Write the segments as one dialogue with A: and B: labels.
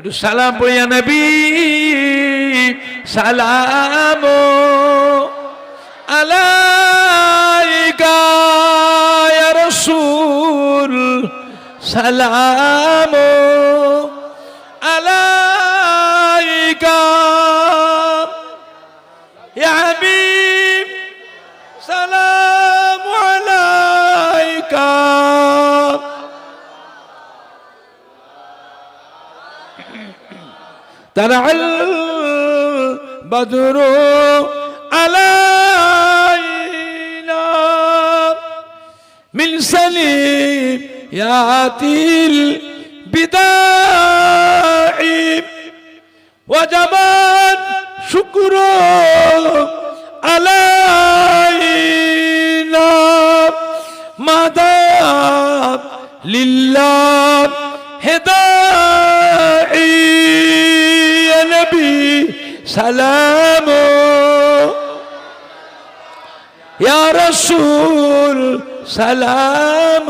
A: একটু সালাম পড়িয়া নবী সালাম আলাইকা রাসূল সালাম আলাইকা। তারাল বদরু আলাইনা। মিন সালিম ইয়াতিল বিদাই। ওয়াজাবান শুকরু আলাইনা। মাদাব লিল্লাহ সালাম। ইয়া রাসূল সালাম।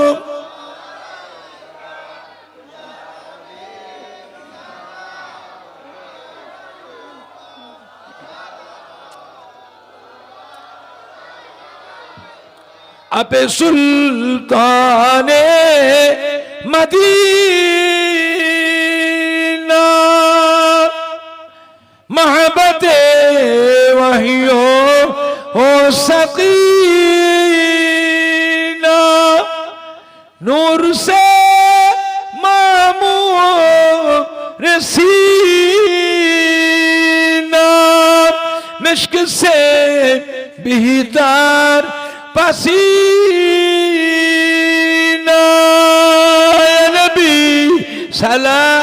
A: আপে সুলতানে মদিনা سقينا نور سے مامور سینا مشک سے بہتر پسینا یا نبی سلام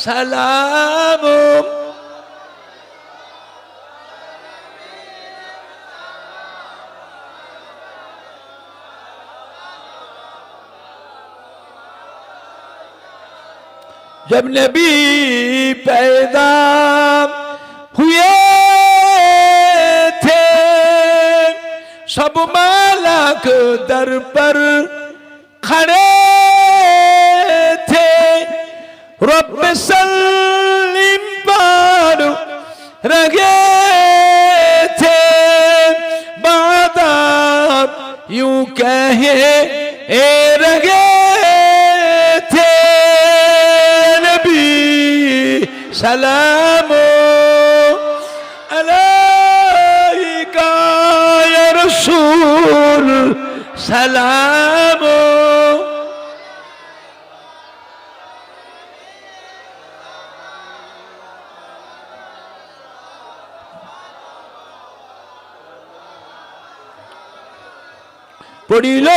A: সালাম جب نبی پیدا ہوئے تھے سب مالک در پر کھڑے رب سلم بارو رغيت بعد یوں کہے اے رغيت نبی سلام علیکہ یا رسول سلام পড়িল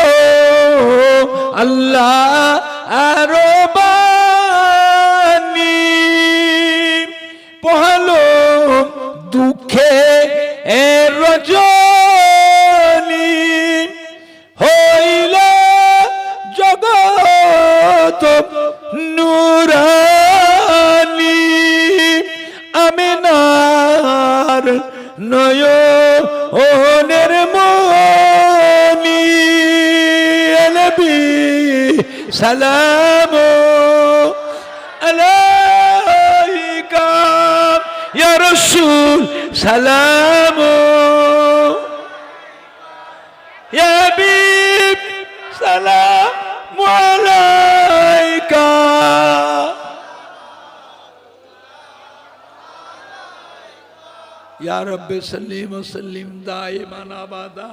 A: আল্লাহ আরও বাণী। পহালো দুঃখে এ হইল জগত নুরানি। আমিনার নয় সালাম আলাইকা, ইয়া রাসূল, সালাম। ইয়া হাবিব, সালাম আলাইকা। ইয়া রব্বে সাল্লিম সাল্লিম দাইমান আবাদা।